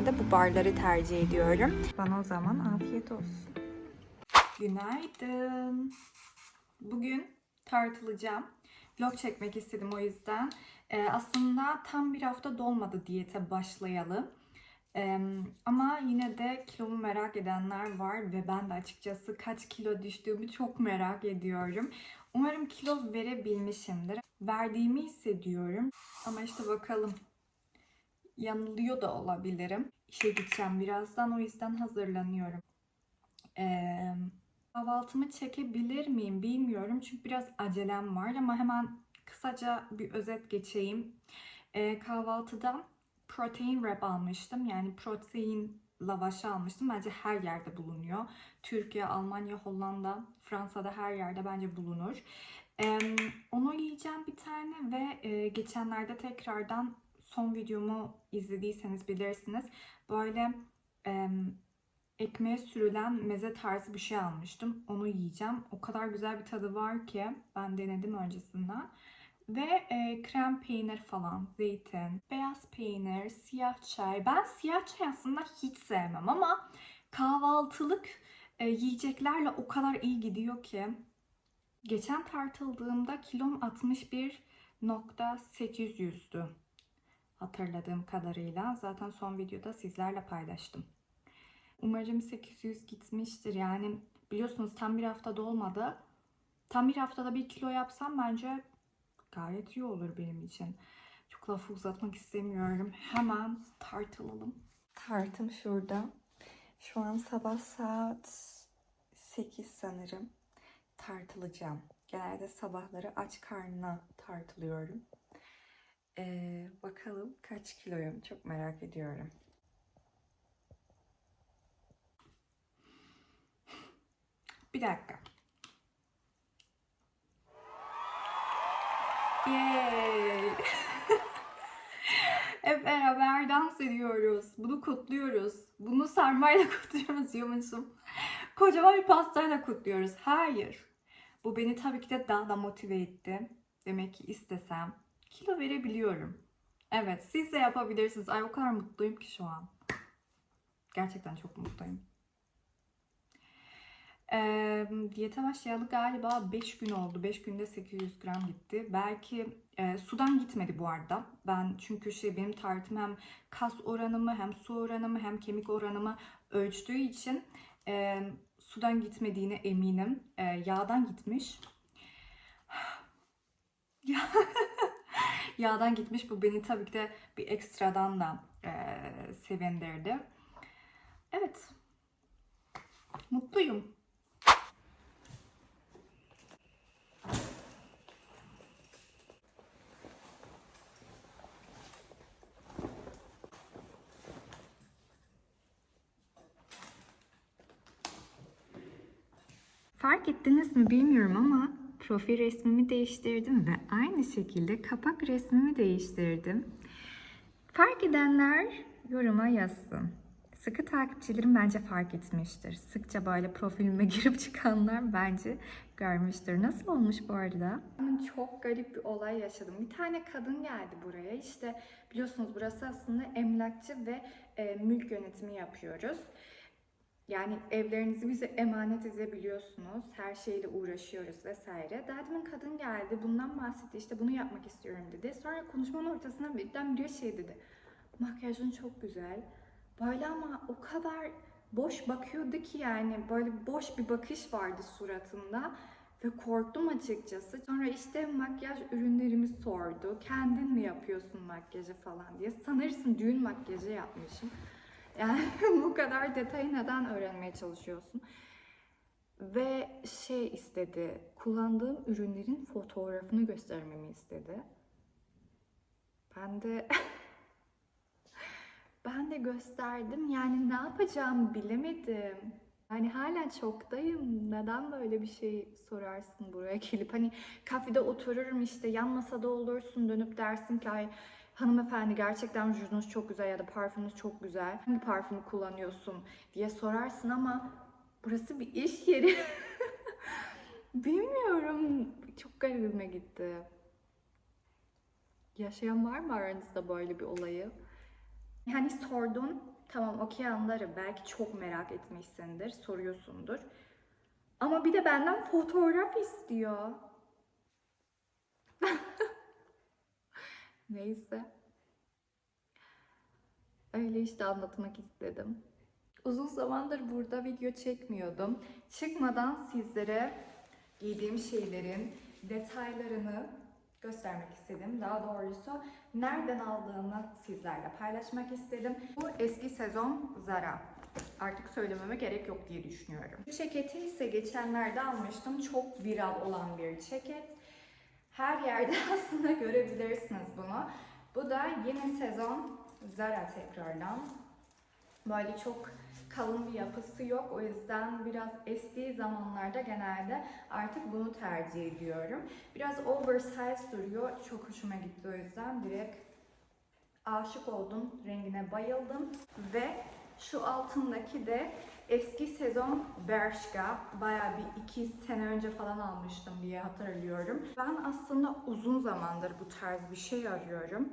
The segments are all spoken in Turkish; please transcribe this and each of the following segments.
Genelde bu barları tercih ediyorum. Bana o zaman afiyet olsun. Günaydın. Bugün tartılacağım. Vlog çekmek istedim o yüzden. Ee, aslında tam bir hafta dolmadı diyete başlayalım. Ee, ama yine de kilomu merak edenler var ve ben de açıkçası kaç kilo düştüğümü çok merak ediyorum. Umarım kilo verebilmişimdir. Verdiğimi hissediyorum. Ama işte bakalım. Yanılıyor da olabilirim. İşe gideceğim birazdan o yüzden hazırlanıyorum. Ee, kahvaltımı çekebilir miyim bilmiyorum. Çünkü biraz acelem var ama hemen kısaca bir özet geçeyim. Ee, kahvaltıda protein wrap almıştım. Yani protein lavaşı almıştım. Bence her yerde bulunuyor. Türkiye, Almanya, Hollanda, Fransa'da her yerde bence bulunur. Ee, onu yiyeceğim bir tane ve e, geçenlerde tekrardan son videomu izlediyseniz bilirsiniz. Böyle e, ekmeğe sürülen meze tarzı bir şey almıştım. Onu yiyeceğim. O kadar güzel bir tadı var ki ben denedim öncesinden. Ve e, krem peynir falan, zeytin, beyaz peynir, siyah çay. Ben siyah çay aslında hiç sevmem ama kahvaltılık e, yiyeceklerle o kadar iyi gidiyor ki. Geçen tartıldığımda kilom 61.800'dü hatırladığım kadarıyla. Zaten son videoda sizlerle paylaştım. Umarım 800 gitmiştir. Yani biliyorsunuz tam bir hafta dolmadı. Tam bir haftada bir kilo yapsam bence gayet iyi olur benim için. Çok lafı uzatmak istemiyorum. Hemen tartılalım. Tartım şurada. Şu an sabah saat 8 sanırım. Tartılacağım. Genelde sabahları aç karnına tartılıyorum. Ee, bakalım kaç kiloyum çok merak ediyorum. Bir dakika. Yay! Hep beraber dans ediyoruz. Bunu kutluyoruz. Bunu sarmayla kutluyoruz diyormuşum. Kocaman bir pastayla kutluyoruz. Hayır. Bu beni tabii ki de daha da motive etti. Demek ki istesem kilo verebiliyorum. Evet siz de yapabilirsiniz. Ay o kadar mutluyum ki şu an. Gerçekten çok mutluyum. Ee, diyete başlayalı galiba 5 gün oldu. 5 günde 800 gram gitti. Belki e, sudan gitmedi bu arada. Ben çünkü şey benim tartım hem kas oranımı hem su oranımı hem kemik oranımı ölçtüğü için e, sudan gitmediğine eminim. E, yağdan gitmiş. Ya- Yağdan gitmiş. Bu beni tabii ki de bir ekstradan da e, sevindirdi. Evet. Mutluyum. Fark ettiniz mi bilmiyorum ama profil resmimi değiştirdim ve aynı şekilde kapak resmimi değiştirdim. Fark edenler yoruma yazsın. Sıkı takipçilerim bence fark etmiştir. Sıkça böyle profilime girip çıkanlar bence görmüştür. Nasıl olmuş bu arada? Çok garip bir olay yaşadım. Bir tane kadın geldi buraya. İşte biliyorsunuz burası aslında emlakçı ve e, mülk yönetimi yapıyoruz. Yani evlerinizi bize emanet edebiliyorsunuz. Her şeyle uğraşıyoruz vesaire. Daha demin kadın geldi. Bundan bahsetti. İşte bunu yapmak istiyorum dedi. Sonra konuşmanın ortasında birden bir şey dedi. Makyajın çok güzel. Böyle ama o kadar boş bakıyordu ki yani böyle boş bir bakış vardı suratında ve korktum açıkçası. Sonra işte makyaj ürünlerimi sordu. Kendin mi yapıyorsun makyajı falan diye. Sanırsın düğün makyajı yapmışım. Yani bu kadar detayı neden öğrenmeye çalışıyorsun? Ve şey istedi, kullandığım ürünlerin fotoğrafını göstermemi istedi. Ben de ben de gösterdim. Yani ne yapacağımı bilemedim. Yani hala çoktayım. Neden böyle bir şey sorarsın buraya gelip? Hani kafede otururum işte yan masada olursun dönüp dersin ki ay hanımefendi gerçekten rujunuz çok güzel ya da parfümünüz çok güzel. Hangi parfümü kullanıyorsun diye sorarsın ama burası bir iş yeri. Bilmiyorum. Çok garibime gitti. Yaşayan var mı aranızda böyle bir olayı? Hani sordun, tamam okey anlarım. Belki çok merak etmişsindir, soruyorsundur. Ama bir de benden fotoğraf istiyor. Neyse. Öyle işte anlatmak istedim. Uzun zamandır burada video çekmiyordum. Çıkmadan sizlere giydiğim şeylerin detaylarını göstermek istedim. Daha doğrusu nereden aldığımı sizlerle paylaşmak istedim. Bu eski sezon Zara. Artık söylememe gerek yok diye düşünüyorum. Bu ceketi ise geçenlerde almıştım. Çok viral olan bir ceket. Her yerde aslında görebilirsiniz bunu. Bu da yeni sezon Zara tekrardan. Böyle çok kalın bir yapısı yok. O yüzden biraz estiği zamanlarda genelde artık bunu tercih ediyorum. Biraz oversize duruyor. Çok hoşuma gitti o yüzden direkt aşık oldum. Rengine bayıldım. Ve şu altındaki de eski sezon Bershka. Baya bir iki sene önce falan almıştım diye hatırlıyorum. Ben aslında uzun zamandır bu tarz bir şey arıyorum.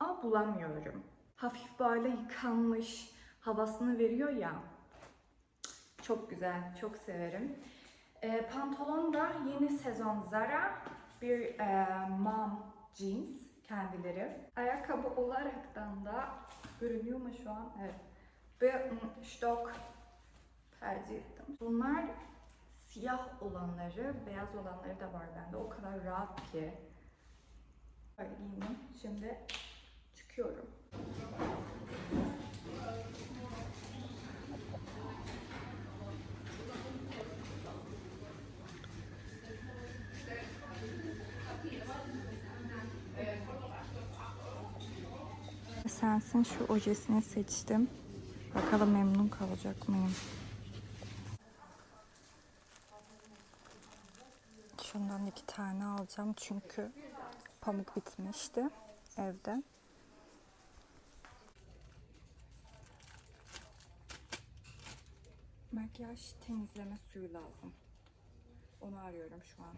Ama bulamıyorum. Hafif böyle yıkanmış havasını veriyor ya. Çok güzel, çok severim. Ee, pantolon da yeni sezon Zara. Bir e, mom jeans kendileri. Ayakkabı olaraktan da görünüyor mu şu an? Evet. Bir mm, stok tercih ettim. Bunlar siyah olanları, beyaz olanları da var bende. O kadar rahat ki. Böyle giyindim. Şimdi çıkıyorum. Sensin şu ojesini seçtim. Bakalım memnun kalacak mıyım? Şundan iki tane alacağım çünkü pamuk bitmişti evde. Makyaj temizleme suyu lazım. Onu arıyorum şu an.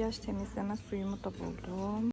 Makyaj temizleme suyumu da buldum.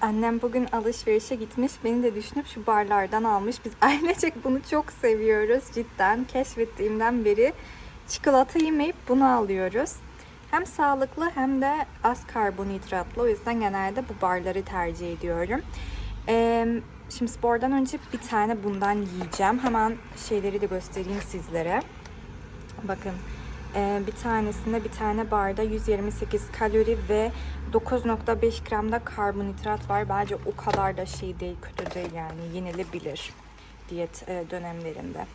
Annem bugün alışverişe gitmiş. Beni de düşünüp şu barlardan almış. Biz ailecek bunu çok seviyoruz cidden. Keşfettiğimden beri çikolata yemeyip bunu alıyoruz. Hem sağlıklı hem de az karbonhidratlı. O yüzden genelde bu barları tercih ediyorum. Ee, şimdi spordan önce bir tane bundan yiyeceğim. Hemen şeyleri de göstereyim sizlere. Bakın bir tanesinde bir tane barda 128 kalori ve 9.5 gramda karbonhidrat var. Bence o kadar da şey değil, kötü değil yani yenilebilir diyet e, dönemlerinde.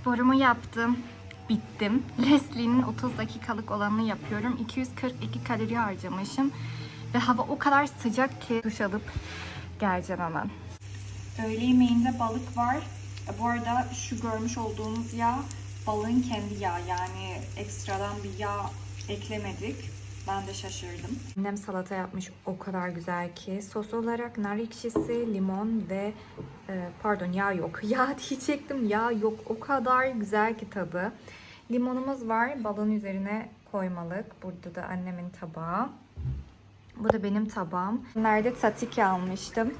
Sporumu yaptım. Bittim. Leslie'nin 30 dakikalık olanını yapıyorum. 242 kalori harcamışım. Ve hava o kadar sıcak ki duş alıp geleceğim hemen. Öğle yemeğinde balık var. E, Bu arada şu görmüş olduğunuz yağ balığın kendi yağı. Yani ekstradan bir yağ eklemedik. Ben de şaşırdım. Annem salata yapmış o kadar güzel ki. Sos olarak nar ekşisi, limon ve e, pardon yağ yok. Yağ diyecektim. Yağ yok. O kadar güzel ki tadı. Limonumuz var. Balığın üzerine koymalık. Burada da annemin tabağı. Bu da benim tabağım. Nerede tzatziki almıştım.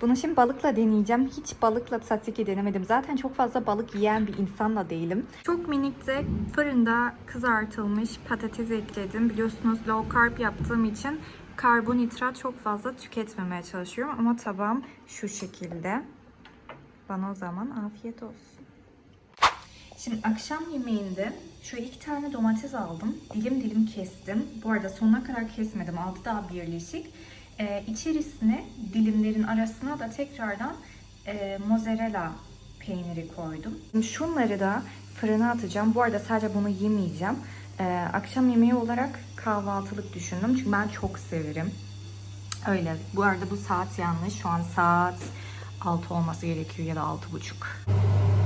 Bunu şimdi balıkla deneyeceğim. Hiç balıkla tzatziki denemedim. Zaten çok fazla balık yiyen bir insan da değilim. Çok minikte fırında kızartılmış patates ekledim. Biliyorsunuz low carb yaptığım için karbonhidrat çok fazla tüketmemeye çalışıyorum. Ama tabağım şu şekilde. Bana o zaman afiyet olsun. Şimdi akşam yemeğinde şu iki tane domates aldım. Dilim dilim kestim. Bu arada sonuna kadar kesmedim. Altı daha birleşik. Ee, içerisine dilimlerin arasına da tekrardan e, mozzarella peyniri koydum. Şimdi şunları da fırına atacağım. Bu arada sadece bunu yemeyeceğim. Ee, akşam yemeği olarak kahvaltılık düşündüm. Çünkü ben çok severim. Öyle. Bu arada bu saat yanlış. Şu an saat 6 olması gerekiyor ya da 6.30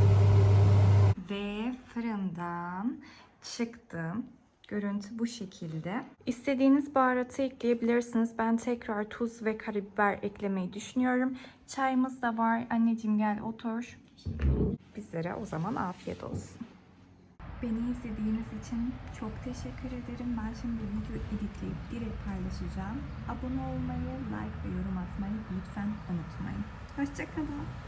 ve fırından çıktım. Görüntü bu şekilde. İstediğiniz baharatı ekleyebilirsiniz. Ben tekrar tuz ve karabiber eklemeyi düşünüyorum. Çayımız da var. Anneciğim gel otur. Bizlere o zaman afiyet olsun. Beni izlediğiniz için çok teşekkür ederim. Ben şimdi video editleyip direkt paylaşacağım. Abone olmayı, like ve yorum atmayı lütfen unutmayın. Hoşçakalın.